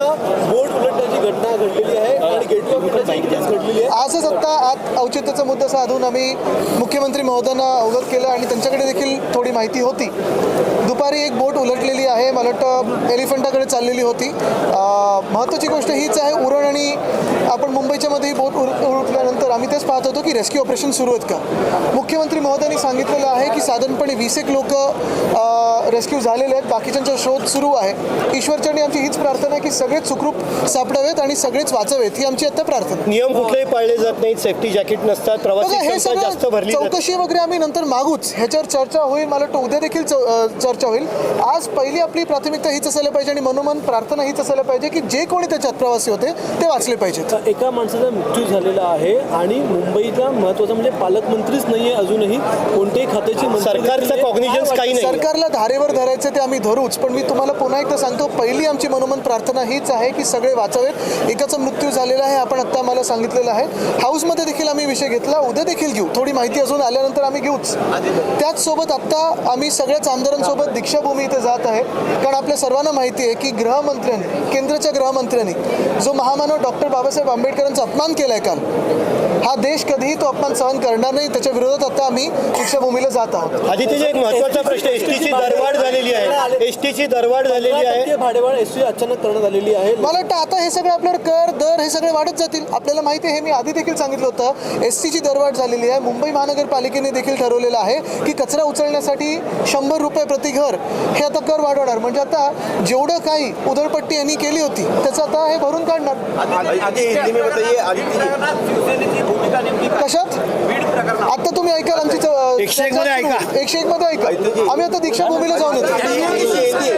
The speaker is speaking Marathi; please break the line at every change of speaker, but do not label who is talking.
बोट उलटण्याची घटना घडलेली आहे आणि गेटवे घडलेली आहे.
आजच आत्ता आत औचित्याचा मुद्दा साधून आम्ही मुख्यमंत्री महोदयांना अवगत केलं आणि त्यांच्याकडे देखील थोडी माहिती होती. दुपारी एक बोट उलटलेली आहे मला वाटतं एलिफंटाकडे चाललेली होती. महत्त्वाची गोष्ट हीच आहे उरण आणि आपण मुंबईच्या मध्ये ही बोट उल- उलटल्यानंतर आम्ही तेच पाहत होतो की रेस्क्यू ऑपरेशन सुरू आहेत का? मुख्यमंत्री महोदयांनी सांगितलेलं आहे की साधारणपणे वीस एक लोक रेस्क्यू झालेले आहेत. बाकीच्यांचा शोध सुरू आहे. ईश्वरचरणी आमची हीच प्रार्थना आहे की सगळेच सुखरूप सापडावेत आणि सगळेच वाचवेत. ही आमची आता प्रार्थना आहे.
नियम कुठलेही पाळले जात नाहीत. सेफ्टी जॅकेट नसतात. प्रवासी
हे
जास्त भरली जाते.
चौकशी वगैरे आम्ही नंतर मागूच. ह्याच्यावर चर्चा होईल. मला वाटतं उद्या देखील चर्चा होईल. आज पहिली आपली प्राथमिकता हीच असायला पाहिजे आणि मनोमन प्रार्थना हीच असायला पाहिजे की जे कोणी त्याच्यात प्रवासी होते ते वाचले पाहिजेत.
एका माणसाचा मृत्यू झालेला आहे आणि मुंबईचा महत्त्वाचा म्हणजे पालकमंत्रीच नाहीये अजूनही. कोणत्याही खात्याची मंत्री
सरकारचं. कॉग्निजन्स काही नाही
सरकारला धारेवर धरायचं ते आम्ही धरूच. पण मी तुम्हाला पुन्हा एकदा सांगतो पहिली आमची मनोमन प्रार्थना हीच आहे की सगळे वाचावेत. एकाचा मृत्यू झालेला आहे आपण आत्ता मला सांगितलेलं आहे. हाऊसमध्ये देखील आम्ही विषय घेतला उद्या देखील घेऊ. थोडी माहिती अजून आल्यानंतर आम्ही घेऊच. त्याचसोबत आत्ता आम्ही सगळ्याच आमदारांसोबत दीक्षाभूमी इथे जात आहे. कारण आपल्या सर्वांना माहिती आहे की गृहमंत्र्यांनी केंद्राच्या गृहमंत्र्यांनी जो महामानव डॉक्टर बाबासाहेब आंबेडकरांचा अपमान केलाय काल हा देश कधीही तो अपमान सहन करणार नाही. त्याच्या विरोधात आता आम्ही दीक्षाभूमीला जात आहोत.
आदित्यजी एक महत्त्वाचा प्रश्न एसटीची दरवाढ झालेली आहे. एस टीची दरवाढ झालेली आहे.
भाडेवाढ एस अचानक करण्यात आलेली आहे.
मला वाटतं आता हे सगळे आपल्यावर कर दर हे सगळे वाढत जातील. आपल्याला माहिती आहे हे मी आधी देखील सांगितलं होतं एस टीची दरवाढ झालेली आहे. मुंबई महानगरपालिकेने देखील ठरवलेलं आहे की कचरा उचलण्यासाठी शंभर रुपये प्रति घर हे आता कर वाढवणार. म्हणजे आता जेवढं काही उधळपट्टी यांनी केली होती त्याचं आता हे भरून काढणार. कशात? आता तुम्ही ऐकाल
एकशे एक मध्ये ऐका.
एकशे एक मध्ये ऐका. आम्ही आता दीक्षाभूमीला जाऊन येतो.